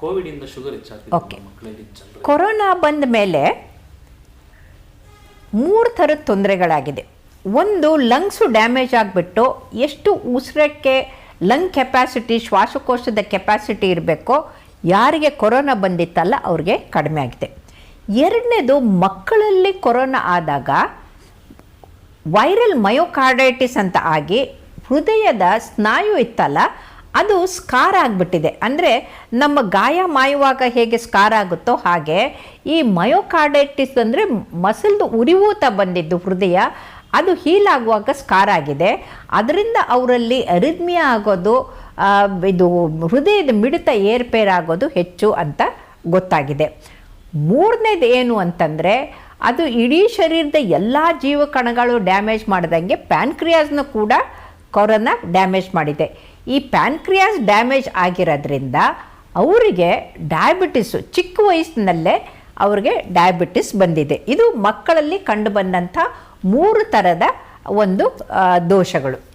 Covid ಇಂದ sugar okay corona ಬಂದ ಮೇಲೆ ಮೂರು ಥರದ ತೊಂದರೆಗಳಾಗಿದೆ. ಒಂದು ಲಂಗ್ಸು ಡ್ಯಾಮೇಜ್ ಆಗಿಬಿಟ್ಟು ಎಷ್ಟು ಉಸಿರಕ್ಕೆ ಲಂಗ್ ಕೆಪಾಸಿಟಿ ಶ್ವಾಸಕೋಶದ ಕೆಪಾಸಿಟಿ ಇರಬೇಕೋ ಯಾರಿಗೆ ಕೊರೋನಾ ಬಂದಿತ್ತಲ್ಲ ಅವ್ರಿಗೆ ಕಡಿಮೆ ಆಗಿದೆ. ಎರಡನೇದು ಮಕ್ಕಳಲ್ಲಿ ಕೊರೋನಾ ಆದಾಗ ವೈರಲ್ ಮಯೋಕಾರ್ಡೈಟಿಸ್ ಅಂತ ಆಗಿ ಹೃದಯದ ಸ್ನಾಯು ಇತ್ತಲ್ಲ ಅದು ಸ್ಕಾರ್ ಆಗಿಬಿಟ್ಟಿದೆ. ಅಂದರೆ ನಮ್ಮ ಗಾಯ ಮಾಯುವಾಗ ಹೇಗೆ ಸ್ಕಾರ್ ಆಗುತ್ತೋ ಹಾಗೆ ಈ ಮಯೋಕಾರ್ಡೈಟಿಸ್ ಅಂದರೆ ಮಸಲ್ದು ಉರಿಯೂತ ಬಂದಿದ್ದು ಹೃದಯ, ಅದು ಹೀಲ್ ಆಗುವಾಗ ಸ್ಕಾರ್ ಆಗಿದೆ. ಅದರಿಂದ ಅವರಲ್ಲಿ ಅರಿದ್ಮಿಯ ಆಗೋದು ಇದು ಹೃದಯದ ಮಿಡಿತ ಏರ್ಪೇರಾಗೋದು ಹೆಚ್ಚು ಅಂತ ಗೊತ್ತಾಗಿದೆ. ಮೂರನೇದು ಏನು ಅಂತಂದರೆ ಅದು ಇಡೀ ಶರೀರದ ಎಲ್ಲ ಜೀವಕಣಗಳು ಡ್ಯಾಮೇಜ್ ಮಾಡ್ದಂಗೆ ಪ್ಯಾನ್ಕ್ರಿಯಾಸ್ನ ಕೂಡ ಕೊರೋನಾ ಡ್ಯಾಮೇಜ್ ಮಾಡಿದೆ. ಈ ಪ್ಯಾನ್ಕ್ರಿಯಾಸ್ ಡ್ಯಾಮೇಜ್ ಆಗಿರೋದ್ರಿಂದ ಅವರಿಗೆ ಡಯಾಬಿಟಿಸು ಚಿಕ್ಕ ವಯಸ್ಸಿನಲ್ಲೇ ಅವ್ರಿಗೆ ಡಯಾಬಿಟಿಸ್ ಬಂದಿದೆ. ಇದು ಮಕ್ಕಳಲ್ಲಿ ಕಂಡುಬಂದಂಥ ಮೂರು ಥರದ ಒಂದು ದೋಷಗಳು.